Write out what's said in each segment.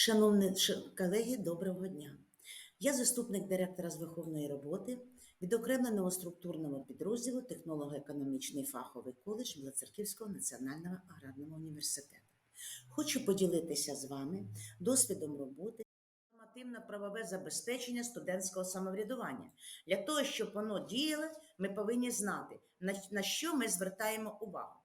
Шановні колеги, доброго дня. Я заступник директора з виховної роботи відокремленого структурного підрозділу технолого-економічний фаховий коледж Білоцерківського національного аграрного університету. Хочу поділитися з вами досвідом роботи нормативно-правове забезпечення студентського самоврядування. Для того, щоб воно діяло, ми повинні знати, на, на що ми звертаємо увагу.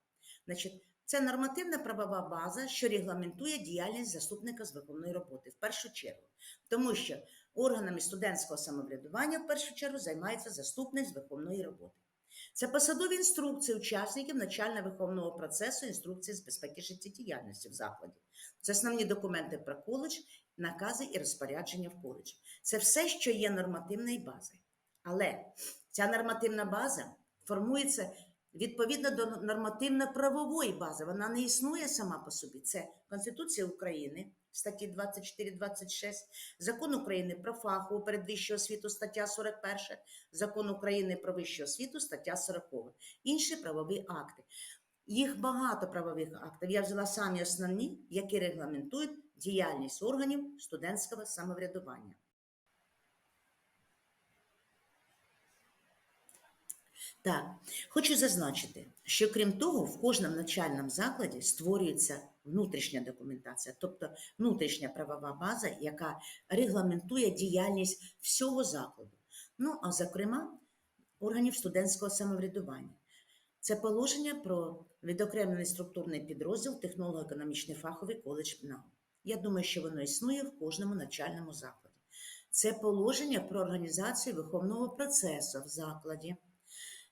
Значить, це нормативна правова база, що регламентує діяльність заступника з виховної роботи в першу чергу, тому що органами студентського самоврядування в першу чергу займається заступник з виховної роботи. Це посадові інструкції учасників навчально-виховного процесу, інструкції з безпеки життєдіяльності в закладі. Це основні документи про коледж, накази і розпорядження в коледжі. Це все, що є нормативною базою. Але ця нормативна база формується відповідно до нормативно-правової бази. Вона не існує сама по собі. Це Конституція України, статті 24-26, Закон України про фахову передвищу освіту, стаття 41, Закон України про вищу освіту, стаття 40, інші правові акти. Їх багато правових актів. Я взяла самі основні, які регламентують діяльність органів студентського самоврядування. Так, хочу зазначити, що крім того, в кожному навчальному закладі створюється внутрішня документація, тобто внутрішня правова база, яка регламентує діяльність всього закладу. Ну, а зокрема, органів студентського самоврядування. Це положення про відокремлений структурний підрозділ технолого-економічний фаховий коледж БНАУ. Я думаю, що воно існує в кожному навчальному закладі. Це положення про організацію виховного процесу в закладі.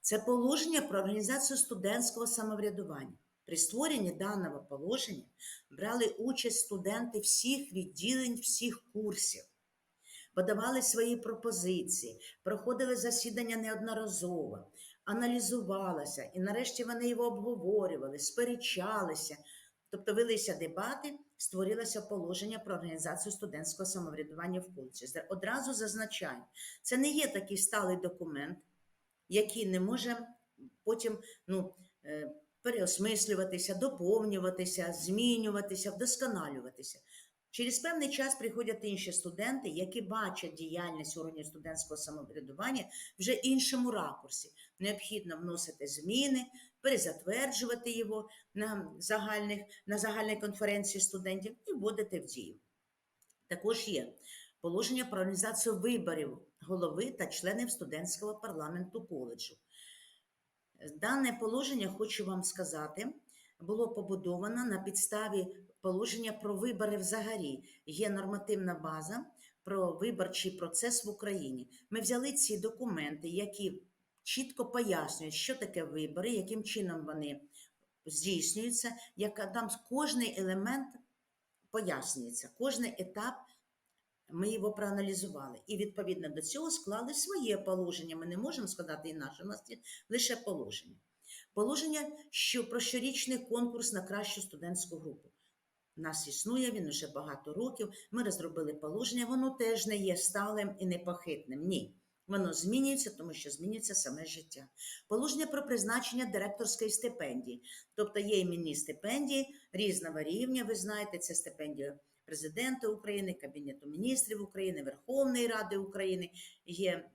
Це положення про організацію студентського самоврядування. При створенні даного положення брали участь студенти всіх відділень, всіх курсів, подавали свої пропозиції, проходили засідання неодноразово, аналізувалося, і нарешті вони його обговорювали, сперечалися. Тобто велися дебати, створилося положення про організацію студентського самоврядування в коледжі. Одразу зазначаю, це не є такий сталий документ, який не може потім ну, е, переосмислюватися, доповнюватися, змінюватися, вдосконалюватися. Через певний час приходять інші студенти, які бачать діяльність органів студентського самоврядування вже іншому ракурсі. Необхідно вносити зміни, перезатверджувати його на, загальних, на загальній конференції студентів і вводити в дію. Також є положення про організацію виборів голови та членів студентського парламенту коледжу. Дане положення, хочу вам сказати, було побудовано на підставі положення про вибори взагалі. Є нормативна база про виборчий процес в Україні. Ми взяли ці документи, які чітко пояснюють, що таке вибори, яким чином вони здійснюються, яка там кожний елемент пояснюється, кожний етап. Ми його проаналізували і відповідно до цього склали своє положення. Ми не можемо складати і наше, у нас є лише положення. Положення що про щорічний конкурс на кращу студентську групу. У нас існує він уже багато років. Ми розробили положення, воно теж не є сталим і непохитним. Ні. Воно змінюється, тому що змінюється саме життя. Положення про призначення директорської стипендії. Тобто є іменні стипендії різного рівня. Ви знаєте, це стипендія президента України, Кабінету міністрів України, Верховної Ради України, є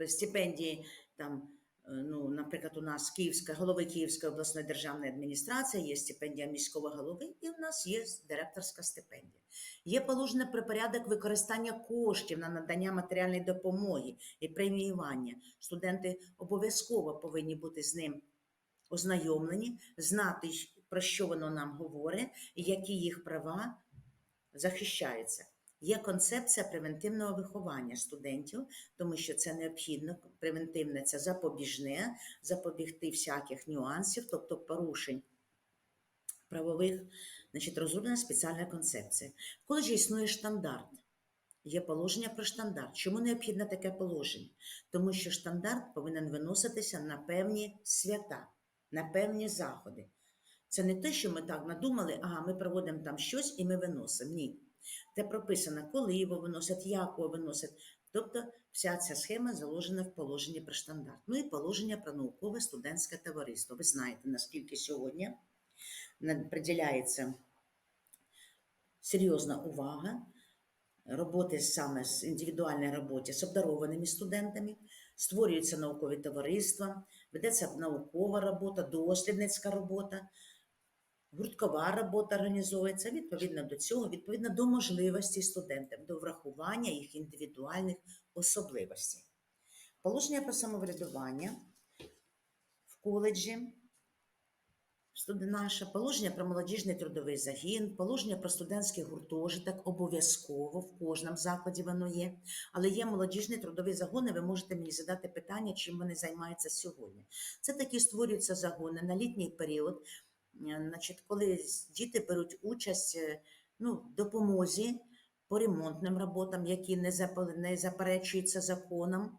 е, стипендії там. е, Ну, наприклад, у нас Київська голови Київської обласної державної адміністрації, є стипендія міського голови, і в нас є директорська стипендія. Є положення про порядок використання коштів на надання матеріальної допомоги і преміювання. Студенти обов'язково повинні бути з ним ознайомлені, знати, про що воно нам говорить, які їх права захищаються. Є концепція превентивного виховання студентів, тому що це необхідно. Превентивне це запобіжне, запобігти всяких нюансів, тобто порушень правових, значить, розроблена спеціальна концепція. В коледжі існує штандарт. Є положення про штандарт. Чому необхідне таке положення? Тому що штандарт повинен виноситися на певні свята, на певні заходи. Це не те, що ми так надумали, ага, ми проводимо там щось і ми виносимо. Ні. Де прописано, коли його виносять, як його виносять. Тобто вся ця схема заложена в положенні про штандарт. Ну і положення про наукове студентське товариство. Ви знаєте, наскільки сьогодні приділяється серйозна увага роботи саме з індивідуальної роботи з обдарованими студентами, створюються наукові товариства, ведеться наукова робота, дослідницька робота, гурткова робота організовується відповідно до цього, відповідно до можливостей студентів, до врахування їх індивідуальних особливостей. Положення про самоврядування в коледжі Наше положення про молодіжний трудовий загін, положення про студентський гуртожиток обов'язково в кожному закладі воно є. Але є молодіжний трудовий загон, і ви можете мені задати питання, чим вони займаються сьогодні. Це такі створюються загони на літній період, значить, коли діти беруть участь е, ну, в допомозі по ремонтним роботам, які не, заперечуються законом.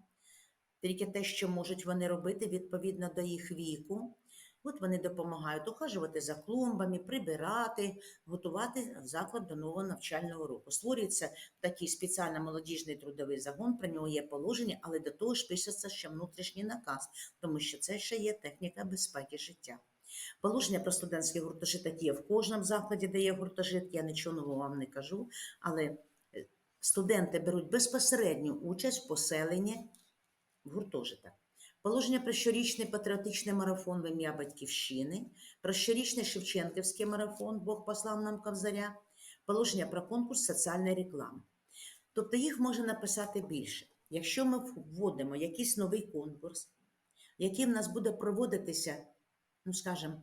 Тільки те, що можуть вони робити відповідно до їх віку. От вони допомагають ухажувати за клумбами, прибирати, готувати заклад до нового навчального року. Створюється такий спеціальний молодіжний трудовий загон, про нього є положення, але до того ж пишеться ще внутрішній наказ, тому що це ще є техніка безпеки життя. Положення про студентський гуртожиток є в кожному закладі, де є гуртожиток, я нічого нового вам не кажу, але е, студенти беруть безпосередню участь в поселенні в гуртожиток. Положення про щорічний патріотичний марафон в ім'я Батьківщини, про щорічний Шевченківський марафон Бог послав нам Кавзаря, положення про конкурс соціальної реклами. Тобто їх можна написати більше. Якщо ми вводимо якийсь новий конкурс, який в нас буде проводитися, ну скажімо,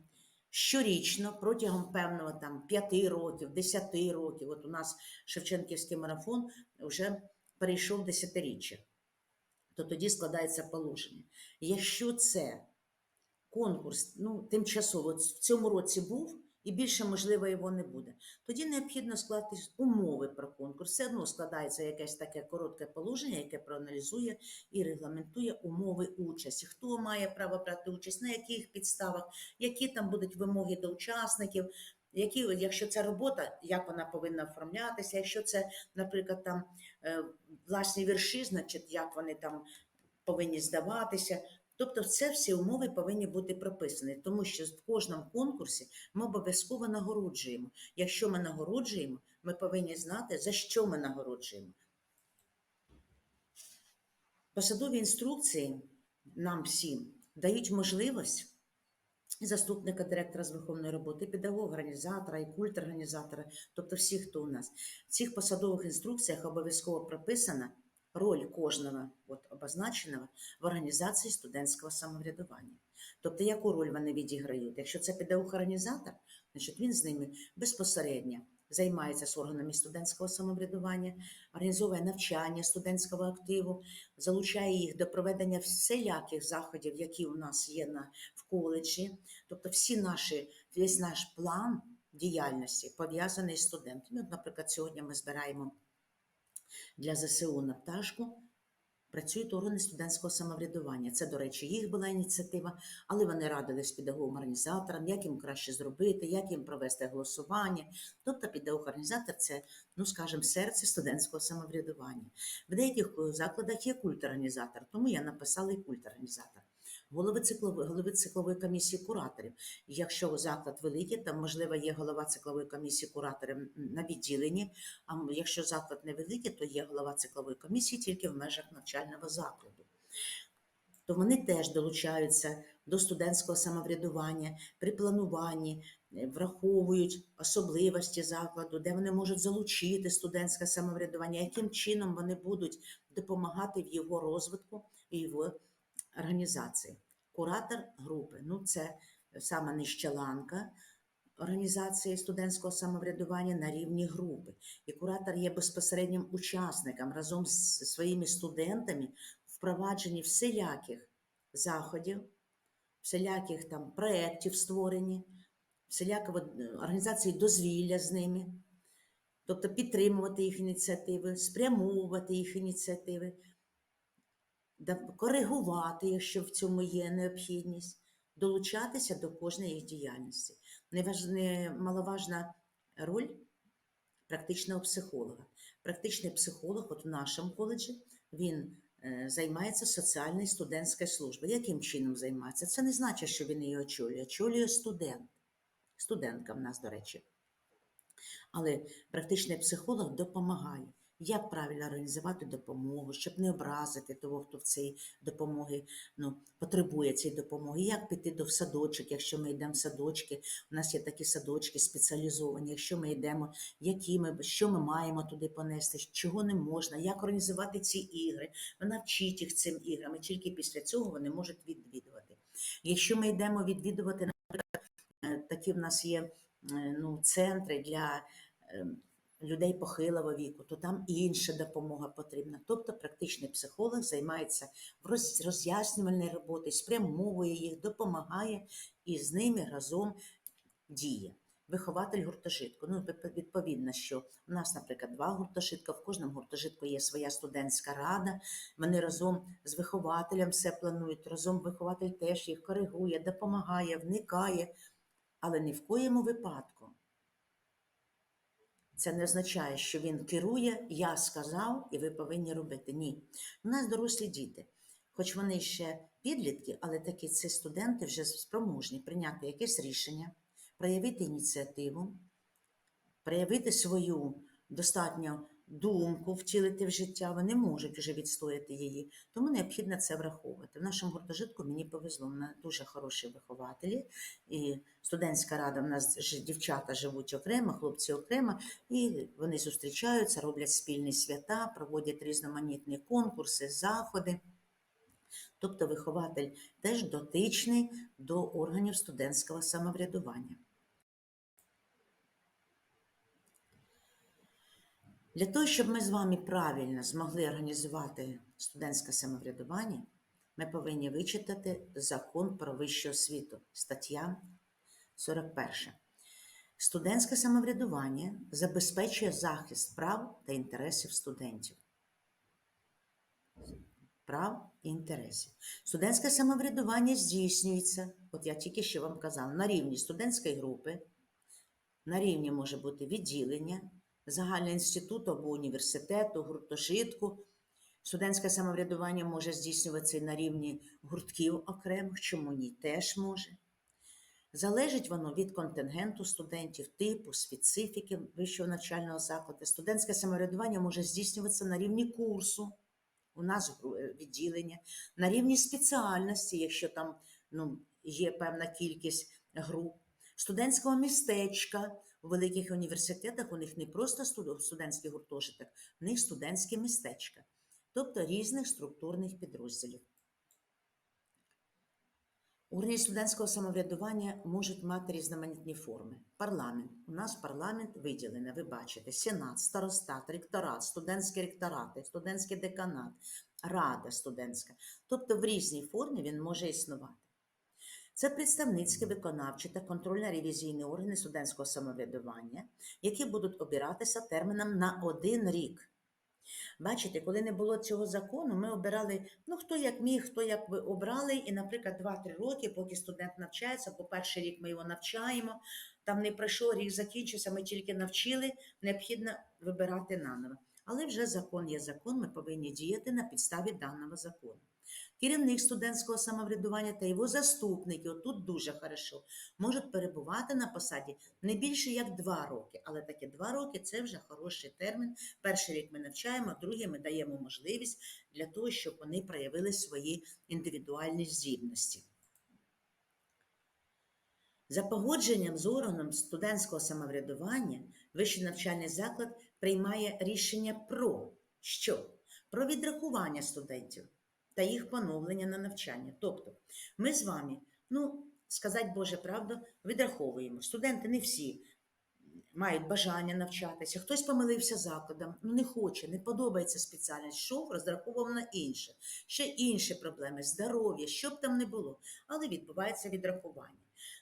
щорічно протягом певного там 5 років, 10 років, от у нас Шевченківський марафон вже перейшов десятиріччя то тоді складається положення. Якщо це конкурс ну, тимчасово в цьому році був, і більше, можливо, його не буде, тоді необхідно склати умови про конкурс. Все одно складається якесь таке коротке положення, яке проаналізує і регламентує умови участі. Хто має право брати участь, на яких підставах, які там будуть вимоги до учасників. Які, якщо це робота, як вона повинна оформлятися, якщо це, наприклад, там е, власні вірші, значить, як вони там повинні здаватися. Тобто, це всі умови повинні бути прописані, тому що в кожному конкурсі ми обов'язково нагороджуємо. Якщо ми нагороджуємо, ми повинні знати, за що ми нагороджуємо. Посадові інструкції нам всім дають можливість заступника директора з виховної роботи, педагога, організатора, і культ-організатора, тобто всі, хто у нас. В цих посадових інструкціях обов'язково прописана роль кожного от, обозначеного в організації студентського самоврядування. Тобто, яку роль вони відіграють? Якщо це педагог-організатор, значить він з ними безпосередньо займається з органами студентського самоврядування, організовує навчання студентського активу, залучає їх до проведення всіляких заходів, які у нас є на в коледжі. Тобто, всі наші, весь наш план діяльності пов'язаний з студентами. Наприклад, сьогодні ми збираємо для ЗСУ на пташку. Працюють органи студентського самоврядування. Це, до речі, їх була ініціатива, але вони радили з педагогом-організатором, як їм краще зробити, як їм провести голосування. Тобто педагог-організатор це, ну скажімо, серце студентського самоврядування. В деяких е, закладах є культ-організатор, тому я написала і культ-організатор. Голови циклової, голови циклової комісії кураторів. Якщо заклад великий, там можливо є голова циклової комісії кураторів на відділенні. А якщо заклад невеликий, то є голова циклової комісії тільки в межах навчального закладу. То вони теж долучаються до студентського самоврядування при плануванні, е, враховують особливості закладу, де вони можуть залучити студентське самоврядування, яким чином вони будуть допомагати в його розвитку і його організації. Куратор групи ну це саме нижча ланка організації студентського самоврядування на рівні групи. І куратор є безпосереднім учасником разом з своїми студентами впровадженні всіляких заходів, всіляких там проєктів створені, всілякого е, організації дозвілля з ними. Тобто підтримувати їх ініціативи, спрямовувати їх ініціативи, коригувати, якщо в цьому є необхідність, долучатися до кожної їх діяльності. Немаловажна роль практичного психолога. Практичний психолог, от в нашому коледжі, він е, займається соціальною студентською службою. Яким чином займається? Це не значить, що він її очолює. Очолює студент. Студентка в нас, до речі. Але практичний психолог допомагає, як правильно організувати допомогу, щоб не образити того, хто в цій допомоги ну, потребує цієї допомоги, як піти до садочок, якщо ми йдемо в садочки. У нас є такі садочки спеціалізовані. Якщо ми йдемо, які ми, що ми маємо туди понести, чого не можна, як організувати ці ігри. Вона їх цим іграм, і тільки після цього вони можуть відвідувати. Якщо ми йдемо відвідувати, наприклад, е, такі в нас є е, ну, центри для е, людей похилого віку, то там інша допомога потрібна. Тобто практичний психолог займається в роз- роз'яснювальній роботі, спрямовує їх, допомагає і з ними разом діє. Вихователь гуртожитку. Ну, відповідно, що у нас, наприклад, два гуртожитка, в кожному гуртожитку є своя студентська рада. Вони разом з вихователем все планують. Разом вихователь теж їх коригує, допомагає, вникає, але ні в коєму випадку. Це не означає, що він керує, я сказав, і ви повинні робити. Ні. У нас дорослі діти, хоч вони ще підлітки, але такі це студенти вже спроможні прийняти якесь рішення, проявити ініціативу, проявити свою достатньо думку, втілити в життя. Вони можуть вже відстояти її. Тому необхідно це враховувати. В нашому гуртожитку мені повезло. У нас дуже хороші вихователі. І студентська рада в нас дівчата живуть окремо, хлопці окремо, і вони зустрічаються, роблять спільні свята, проводять різноманітні конкурси, заходи. Тобто вихователь теж дотичний до органів студентського самоврядування. Для того, щоб ми з вами правильно змогли організувати студентське самоврядування, ми повинні вичитати закон про вищу освіту, стаття 41. Студентське самоврядування забезпечує захист прав та інтересів студентів. Прав і інтересів. Студентське самоврядування здійснюється, от я тільки що вам казала, на рівні студентської групи, на рівні може бути відділення, загального інституту або університету, гуртожитку. Студентське самоврядування може здійснюватися на рівні гуртків окремих, чому ні, теж може. Залежить воно від контингенту студентів, типу, специфіки вищого навчального закладу. Студентське самоврядування може здійснюватися на рівні курсу, у нас е, відділення, на рівні спеціальності, якщо там ну, є певна кількість груп, студентського містечка. У великих університетах у них не просто студентський гуртожиток, у них студентське містечка, тобто різних структурних підрозділів. Органи студентського самоврядування можуть мати різноманітні форми. Парламент. У нас парламент виділений, ви бачите, сенат, старостат, ректорат, студентські ректорати, студентський деканат, рада студентська. Тобто в різній формі він може існувати. Це представницькі, виконавчі та контрольно-ревізійні органи студентського самоврядування, які будуть обиратися терміном на один рік. Бачите, коли не було цього закону, ми обирали, ну хто як міг, хто як ви обрали, і, наприклад, 2-3 роки, поки студент навчається, по перший рік ми його навчаємо, там не пройшов, рік закінчився, ми тільки навчили, необхідно вибирати наново. Але вже закон є закон, ми повинні діяти на підставі даного закону. Керівник студентського самоврядування та його заступники, отут дуже хорошо, можуть перебувати на посаді не більше як два роки, але такі два роки це вже хороший термін. Перший рік ми навчаємо, другий ми даємо можливість для того, щоб вони проявили свої індивідуальні здібності. За погодженням з органом студентського самоврядування вищий навчальний заклад приймає рішення про що? Про відрахування студентів та їх поновлення на навчання. Тобто, ми з вами, ну, сказати Боже правду, відраховуємо. Студенти не всі мають бажання навчатися, хтось помилився закладом, ну не хоче, не подобається спеціальність, що розраховував на інше. Ще інші проблеми, здоров'я, що б там не було, але відбувається відрахування.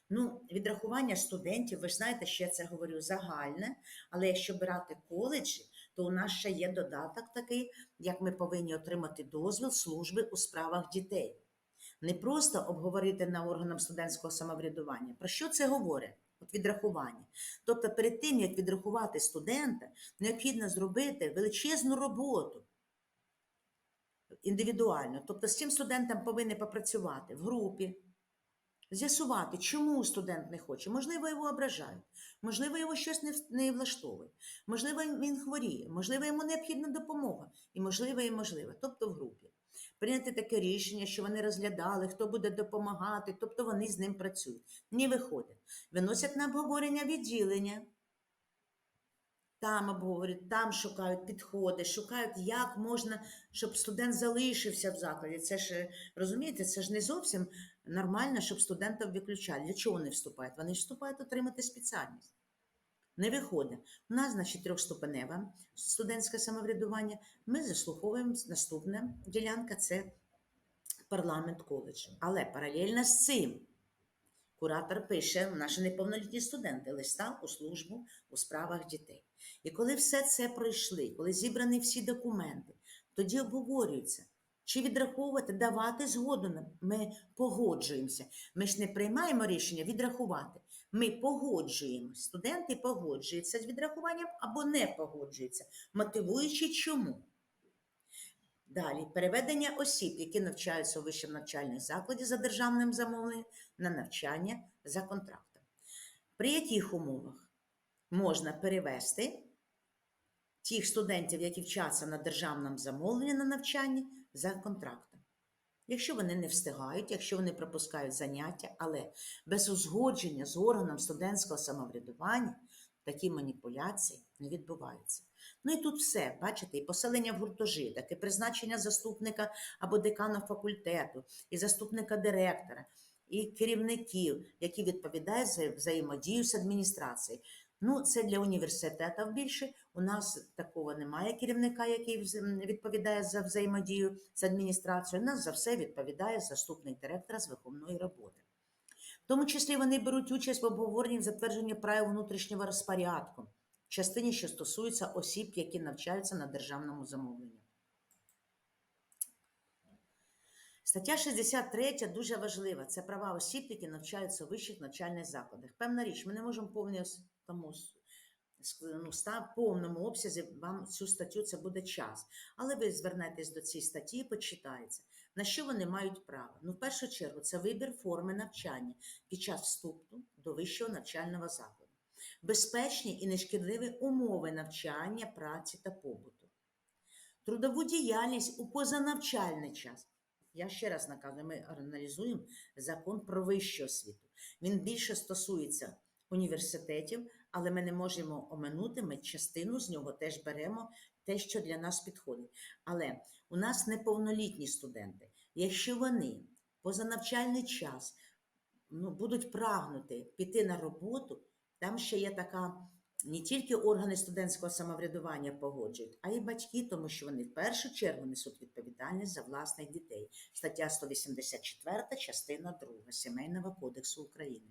Ну, відрахування студентів, ви ж знаєте, що я це говорю загальне, але якщо брати коледжі, то у нас ще є додаток такий, як ми повинні отримати дозвіл служби у справах дітей. Не просто обговорити на органам студентського самоврядування. Про що це говорить? От відрахування. Тобто, перед тим, як відрахувати студента, необхідно зробити величезну роботу індивідуально. Тобто, з цим студентом повинні попрацювати в групі, з'ясувати, чому студент не хоче. Можливо, його ображають, можливо, його щось не, не влаштовує, можливо, він хворіє, можливо, йому необхідна допомога, і можливо, і можливо, тобто в групі. Прийняти таке рішення, що вони розглядали, хто буде допомагати, тобто вони з ним працюють. Не виходять. Виносять на обговорення відділення. Там обговорюють, там шукають підходи, шукають, як можна, щоб студент залишився в закладі. Це ж розумієте, це ж не зовсім нормально, щоб студентів виключали. Для чого вони вступають? Вони вступають отримати спеціальність. Не виходить. У нас, значить, трьохступеневе студентське самоврядування. Ми заслуховуємо наступна ділянка це парламент коледж. Але паралельно з цим куратор пише наші неповнолітні студенти листа у службу у справах дітей. І коли все це пройшли, коли зібрані всі документи, тоді обговорюється, чи відраховувати, давати згоду. Ми погоджуємося. Ми ж не приймаємо рішення відрахувати. Ми погоджуємося. Студенти погоджуються з відрахуванням або не погоджуються, мотивуючи чому. Далі переведення осіб, які навчаються у вищому навчальних закладі за державним замовленням, на навчання за контрактом. При яких умовах можна перевести тих студентів, які вчаться на державному замовленні на навчання за контрактом? Якщо вони не встигають, якщо вони пропускають заняття, але без узгодження з органом студентського самоврядування такі маніпуляції не відбуваються. Ну і тут все, бачите, і поселення в гуртожиток, і призначення заступника або декана факультету, і заступника директора, і керівників, які відповідають за взаємодію з адміністрацією. Ну, це для університетів більше. У нас такого немає керівника, який відповідає за взаємодію з адміністрацією. У нас за все відповідає заступник директора з виховної роботи. В тому числі вони беруть участь в обговоренні в затвердженні правил внутрішнього розпорядку частині, що стосується осіб, які навчаються на державному замовленні. Стаття 63 дуже важлива. Це права осіб, які навчаються у вищих навчальних закладах. Певна річ, ми не можемо повністю ну, повному обсязі вам цю статтю це буде час. Але ви звернетесь до цієї статті і почитаєте, на що вони мають право. Ну, в першу чергу, це вибір форми навчання під час вступу до вищого навчального закладу, безпечні і нешкідливі умови навчання, праці та побуту, трудову діяльність у позанавчальний час. Я ще раз наказую, ми аналізуємо закон про вищу освіту. Він більше стосується університетів, але ми не можемо оминути, ми частину з нього теж беремо те, що для нас підходить. Але у нас неповнолітні студенти. Якщо вони позанавчальний час ну, будуть прагнути піти на роботу, там ще є така. Не тільки органи студентського самоврядування погоджують, а й батьки, тому що вони в першу чергу несуть відповідальність за власних дітей. Стаття 184, частина 2 Сімейного кодексу України.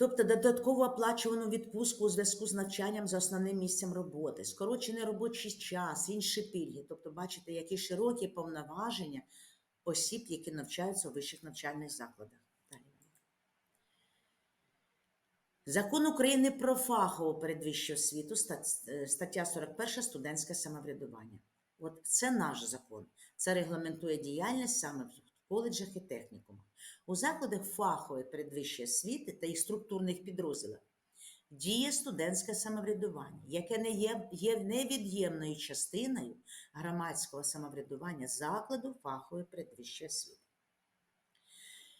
Тобто додатково оплачувану відпустку у зв'язку з навчанням за основним місцем роботи, скорочений робочий час, інші пільги. Тобто, бачите, які широкі повноваження осіб, які навчаються у вищих навчальних закладах. Закон України про фахову передвищу освіту, стаття 41 студентське самоврядування. От це наш закон. Це регламентує діяльність саме в коледжах і технікумах. У закладах фахової передвищої освіти та їх структурних підрозділах діє студентське самоврядування, яке не є, є невід'ємною частиною громадського самоврядування закладу фахової передвищої освіти.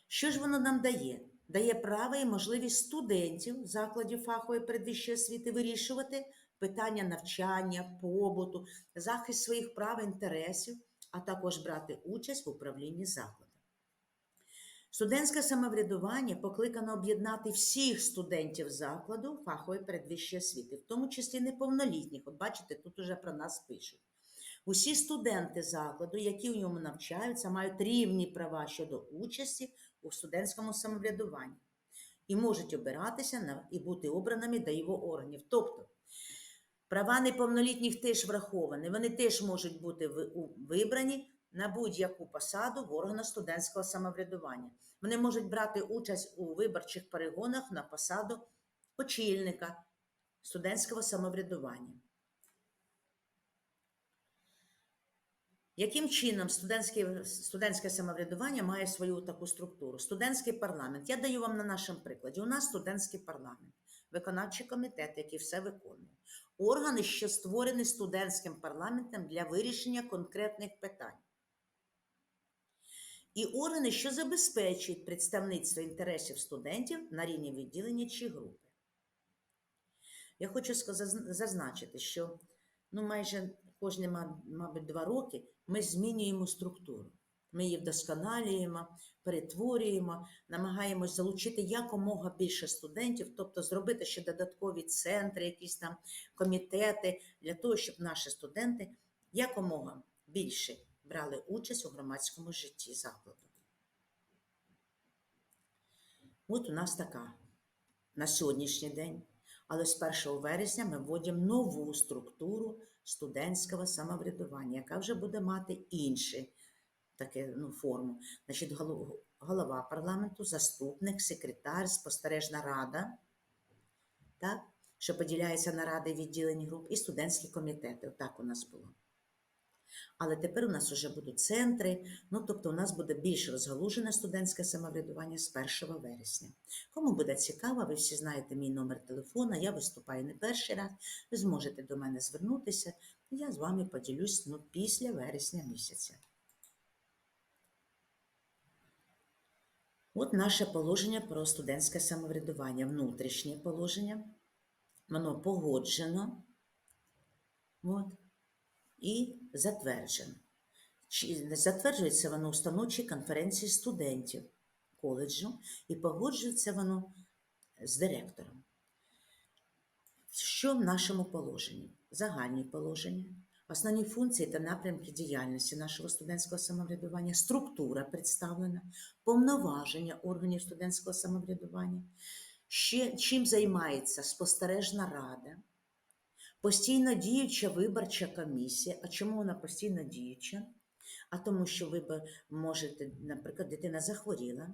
Що ж воно нам дає? Дає право і можливість студентів закладів фахової передвищої освіти вирішувати питання навчання, побуту, захист своїх прав і інтересів, а також брати участь в управлінні закладом. Студентське самоврядування покликано об'єднати всіх студентів закладу фахової передвищої освіти, в тому числі неповнолітніх. От бачите, тут уже про нас пишуть. Усі студенти закладу, які у ньому навчаються, мають рівні права щодо участі у студентському самоврядуванні і можуть обиратися на, і бути обраними до його органів. Тобто права неповнолітніх теж враховані, вони теж можуть бути вибрані на будь-яку посаду в органах студентського самоврядування. Вони можуть брати участь у виборчих перегонах на посаду очільника студентського самоврядування. Яким чином студентське, студентське самоврядування має свою таку структуру? Студентський парламент. Я даю вам на нашому прикладі. У нас студентський парламент, виконавчий комітет, який все виконує. Органи, що створені студентським парламентом для вирішення конкретних питань. І органи, що забезпечують представництво інтересів студентів на рівні відділення чи групи. Я хочу зазначити, що ну, майже кожні, мабуть, два роки ми змінюємо структуру. Ми її вдосконалюємо, перетворюємо, намагаємось залучити якомога більше студентів, тобто зробити ще додаткові центри, якісь там комітети, для того, щоб наші студенти якомога більше брали участь у громадському житті закладу. От у нас така на сьогоднішній день. Але з 1 вересня ми вводимо нову структуру студентського самоврядування, яка вже буде мати інші таке, ну, форму. Значить, голова парламенту, заступник, секретар, спостережна рада, так? що поділяється на ради відділень груп, і студентські комітети. Отак у нас було. Але тепер у нас вже будуть центри, ну тобто у нас буде більш розгалужене студентське самоврядування з 1 вересня. Кому буде цікаво, ви всі знаєте мій номер телефона, я виступаю не перший раз, ви зможете до мене звернутися, я з вами поділюсь ну, після вересня місяця. От наше положення про студентське самоврядування, внутрішнє положення. Воно погоджено от, і затверджено. Затверджується воно установчій конференції студентів коледжу і погоджується воно з директором. Що в нашому положенні? Загальні положення, основні функції та напрямки діяльності нашого студентського самоврядування, структура представлена, повноваження органів студентського самоврядування, ще чим займається спостережна рада, постійно діюча виборча комісія. А чому вона постійно діюча? А тому, що ви можете, наприклад, дитина захворіла,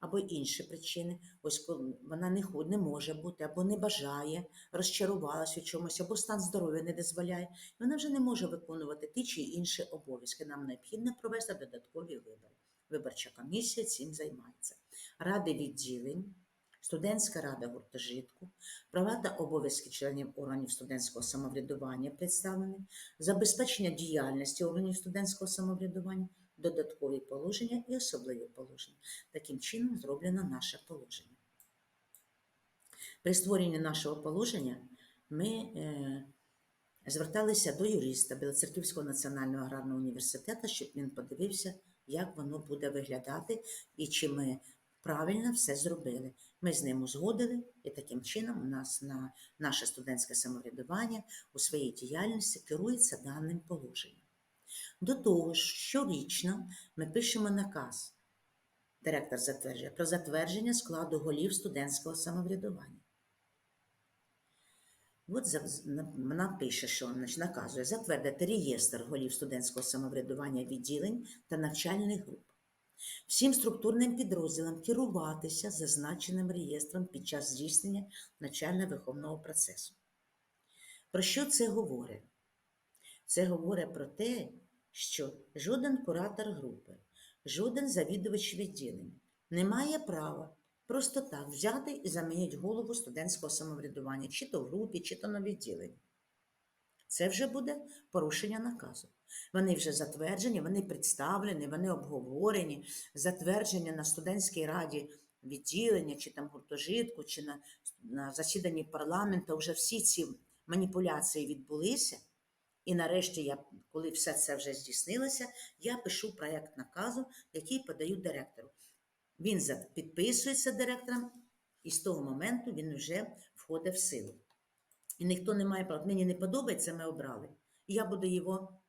або інші причини, ось коли вона не не може бути, або не бажає, розчарувалась у чомусь, або стан здоров'я не дозволяє, вона вже не може виконувати ті чи інші обов'язки. Нам необхідно провести додаткові вибори. Виборча комісія цим займається. Ради відділень, студентська рада гуртожитку, права та обов'язки членів органів студентського самоврядування представлені, забезпечення діяльності органів студентського самоврядування, додаткові положення і особливі положення. Таким чином зроблено наше положення. При створенні нашого положення ми е, зверталися до юриста Білоцерківського національного аграрного університету, щоб він подивився, як воно буде виглядати і чи ми правильно все зробили. Ми з ним узгодили, і таким чином у нас на наше студентське самоврядування у своїй діяльності керується даним положенням. До того ж, щорічно ми пишемо наказ. Директор затверджує про затвердження складу голів студентського самоврядування. От вона пише, що наказує затвердити реєстр голів студентського самоврядування відділень та навчальних груп. Всім структурним підрозділам керуватися зазначеним реєстром під час здійснення навчально-виховного процесу. Про що це говорить? Це говорить про те, що жоден куратор групи, жоден завідувач відділення не має права просто так взяти і замінити голову студентського самоврядування, чи то в групі, чи то на відділенні. Це вже буде порушення наказу. Вони вже затверджені, вони представлені, вони обговорені, затверджені на студентській раді відділення, чи там гуртожитку, чи на, на засіданні парламенту. Вже всі ці маніпуляції відбулися. І нарешті, я, коли все це вже здійснилося, я пишу проєкт наказу, який подаю директору. Він підписується директором, і з того моменту він вже входить в силу. І ніхто не має права. Мені не подобається, ми обрали. І я буду його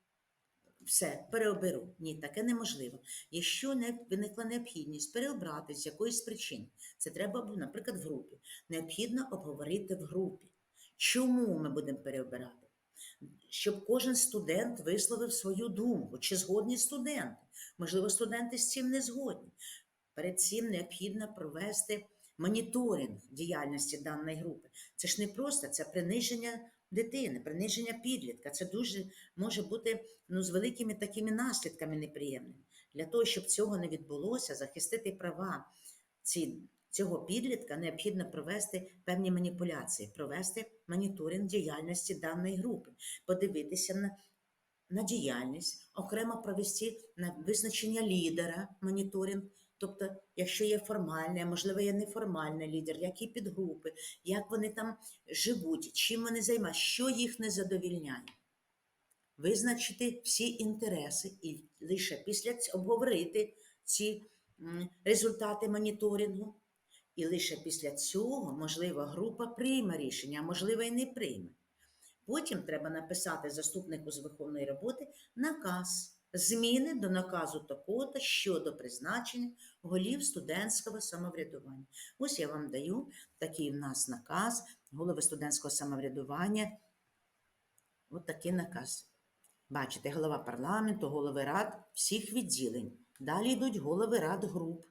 все переоберу. Ні, таке неможливо. Якщо не виникла необхідність переобрати з якоїсь причини, це треба, наприклад, в групі. Необхідно обговорити в групі. Чому ми будемо переобирати? Щоб кожен студент висловив свою думку, чи згодні студенти. Можливо, студенти з цим не згодні. Перед цим необхідно провести моніторинг діяльності даної групи. Це ж не просто це приниження дитини, приниження підлітка. Це дуже може бути ну, з великими такими наслідками неприємними. Для того, щоб цього не відбулося, захистити права ці, цього підлітка, необхідно провести певні маніпуляції, провести моніторинг діяльності даної групи, подивитися на, на діяльність, окремо провести на визначення лідера моніторинг. Тобто, якщо є формальний, а можливо, є неформальний лідер, які підгрупи, як вони там живуть, чим вони займаються, що їх не задовільняє. Визначити всі інтереси і лише після цього обговорити ці результати моніторингу. І лише після цього, можливо, група прийме рішення, а можливо, і не прийме. Потім треба написати заступнику з виховної роботи наказ зміни до наказу такого щодо призначення голів студентського самоврядування. Ось я вам даю такий в нас наказ голови студентського самоврядування. Ось такий наказ. Бачите, голова парламенту, голови рад всіх відділень. Далі йдуть голови рад груп,